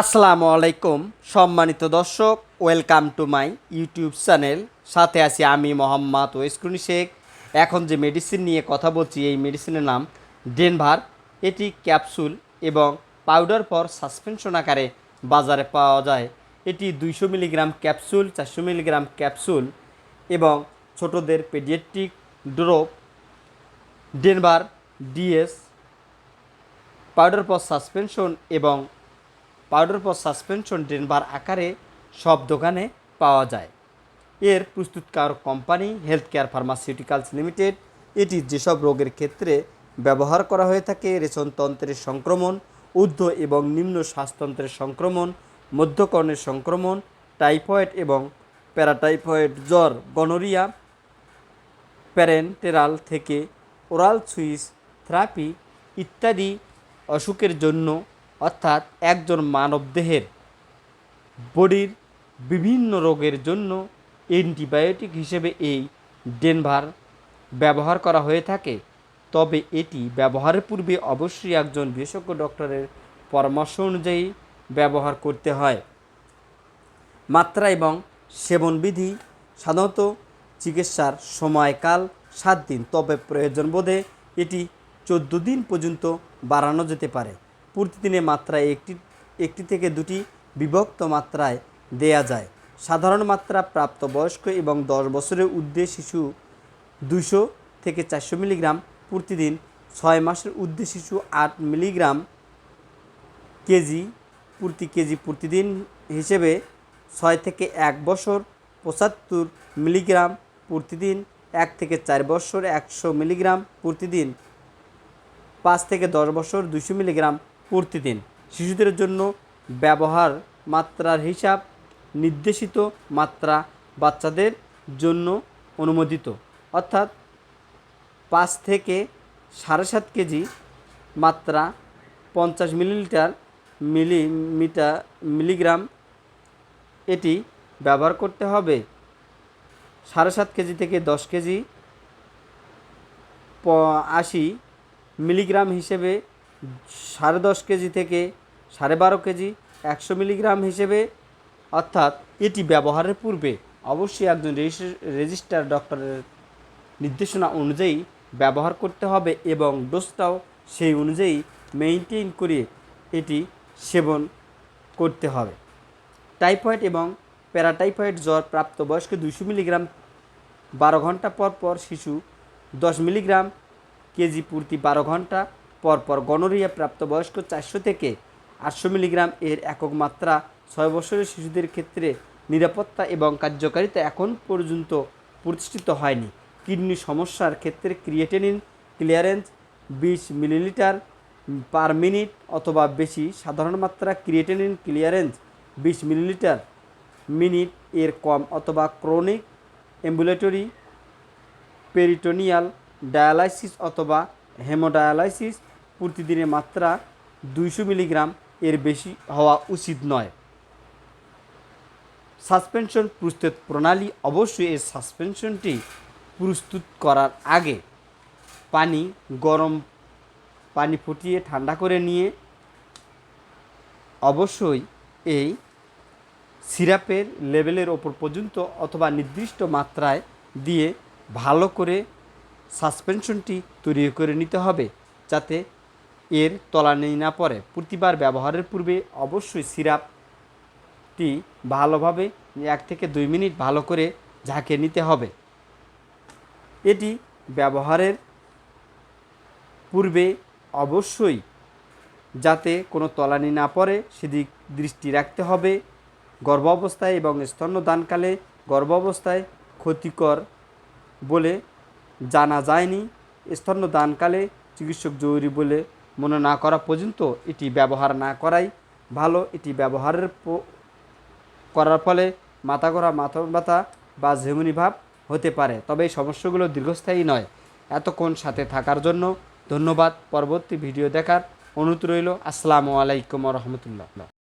আসসালামু আলাইকুম, সম্মানিত দর্শক, welcome to my YouTube channel. সাথে আছি আমি মোহাম্মদ ওয়েসকুনি শেখ। এখন যে মেডিসিন নিয়ে কথা বলছি, এই মেডিসিনের নাম ডেনভার। এটি ক্যাপসুল এবং পাউডার পর সাসপেনশন আকারে বাজারে পাওয়া যায়। এটি দুইশো মিলিগ্রাম ক্যাপসুল, চারশো মিলিগ্রাম ক্যাপসুল এবং ছোটদের paediatric drop Denver DS powder for suspension এবং পাউডার পর সাসপেনশন ডেনভার আকারে সব দোকানে পাওয়া যায়। এর প্রস্তুতকারক company health care pharmaceuticals limited, এটি যেসব রোগের ক্ষেত্রে ব্যবহার করা হয়ে থাকে রেচনতন্ত্রের সংক্রমণ, ঊর্ধ্ব এবং নিম্ন শ্বাসতন্ত্রের সংক্রমণ, মধ্যকর্ণের সংক্রমণ, টাইফয়েড এবং প্যারাটাইফয়েড জ্বর, গনোরিয়া, প্যারেন্টেরাল থেকে ওরাল সুইস থেরাপি ইত্যাদি অসুখের জন্য অর্থাৎ একজন মানবদেহের বডির বিভিন্ন রোগের জন্য অ্যান্টিবায়োটিক হিসেবে এই ডেনভার ব্যবহার করা হয়ে থাকে। তবে এটি ব্যবহারের পূর্বে অবশ্যই একজন বিশেষজ্ঞ ডক্টরের পরামর্শ অনুযায়ী ব্যবহার করতে হয়। মাত্রা এবং সেবনবিধি সাধারণত চিকিৎসার সময়কাল সাত দিন, তবে প্রয়োজন বোধে এটি চোদ্দ দিন পর্যন্ত বাড়ানো যেতে পারে। প্রতিদিনে মাত্রা একটি একটি থেকে দুটি বিভক্ত মাত্রায় দেয়া যায়। সাধারণ মাত্রা প্রাপ্তবয়স্ক এবং দশ বছরের ঊর্ধ্বে শিশু দুশো থেকে চারশো মিলিগ্রাম, প্রতিদিন ছয় মাসের ঊর্ধ্বে শিশু আট মিলিগ্রাম কেজি, প্রতি কেজি প্রতিদিন হিসেবে ছয় থেকে এক বছর পঁচাত্তর মিলিগ্রাম, প্রতিদিন এক থেকে চার বছর একশো মিলিগ্রাম, প্রতিদিন পাঁচ থেকে দশ বছর দুশো মিলিগ্রাম প্রতিদিন শিশুদের জন্য ব্যবহার মাত্রার হিসাব নির্দেশিত মাত্রা বাচ্চাদের জন্য অনুমোদিত। অর্থাৎ পাঁচ থেকে সাড়ে সাত কেজি মাত্রা পঞ্চাশ মিলিলিটার মিলিমিটার মিলিগ্রাম এটি ব্যবহার করতে হবে। সাড়ে সাত কেজি থেকে দশ কেজি আশি মিলিগ্রাম হিসেবে সাড়ে দশ কেজি থেকে সাড়ে বারো কেজি একশো মিলিগ্রাম হিসেবে, অর্থাৎ এটি ব্যবহারের পূর্বে অবশ্যই একজন রেজিস্টার- ডক্টরের নির্দেশনা অনুযায়ী ব্যবহার করতে হবে এবং ডোজটাও সেই অনুযায়ী মেনটেন করে এটি সেবন করতে হবে। টাইফয়েড এবং প্যারাটাইফয়েড জ্বর প্রাপ্তবয়স্ক দুইশো মিলিগ্রাম বারো ঘণ্টা পর পর শিশু দশ মিলিগ্রাম কেজি প্রতি বারো ঘণ্টা পর পর গনোরিয়া প্রাপ্তবয়স্ক চারশো থেকে আটশো মিলিগ্রাম এর একক মাত্রা, ছয় বছরের শিশুদের ক্ষেত্রে নিরাপত্তা এবং কার্যকারিতা এখন পর্যন্ত প্রতিষ্ঠিত হয়নি। কিডনি সমস্যার ক্ষেত্রে ক্রিয়েটেনিন ক্লিয়ারেন্স বিশ মিলিলিটার পার মিনিট অথবা বেশি, সাধারণ মাত্রা ক্রিয়েটেনিন ক্লিয়ারেন্স বিশ মিলিলিটার মিনিট এর কম অথবা ক্রনিক অ্যাম্বুলেটরি, পেরিটোনিয়াল ডায়ালাইসিস অথবা হেমোডায়ালাইসিস প্রতিদিনের মাত্রা দুইশো মিলিগ্রাম, এর বেশি হওয়া উচিত নয়। সাসপেনশন প্রস্তুত প্রণালী অবশ্যই এই সাসপেনশনটি প্রস্তুত করার আগে পানি গরম, পানি ফুটিয়ে ঠান্ডা করে নিয়ে অবশ্যই এই সিরাপের লেভেলের ওপর পর্যন্ত অথবা নির্দিষ্ট মাত্রায় দিয়ে ভালো করে সাসপেনশনটি তৈরি করে নিতে হবে, যাতে এর তলানি না পড়ে। প্রতিবার ব্যবহারের পূর্বে অবশ্যই সিরাপটি ভালোভাবে এক থেকে দুই মিনিট ভালো করে ঝাঁকে নিতে হবে। এটি ব্যবহারের পূর্বে অবশ্যই যাতে কোনো তলানি না পড়ে, সেদিক দৃষ্টি রাখতে হবে। গর্ভাবস্থায় এবং স্তন্যদানকালে গর্ভাবস্থায় ক্ষতিকর বলে জানা যায়নি। স্তন্যদানকালে চিকিৎসক জরুরি বলে মনে না করা পর্যন্ত এটি ব্যবহার না করাই ভালো। এটি ব্যবহারের করার ফলে মাথা ঘোরা মাথা ব্যথা বা ঝেমুনি ভাব হতে পারে। তবে এই সমস্যাগুলো দীর্ঘস্থায়ী নয়। এতক্ষণ সাথে থাকার জন্য ধন্যবাদ। পরবর্তী ভিডিও দেখার অনুরোধ রইল। আসসালামু আলাইকুম রহমতুল্লাহ।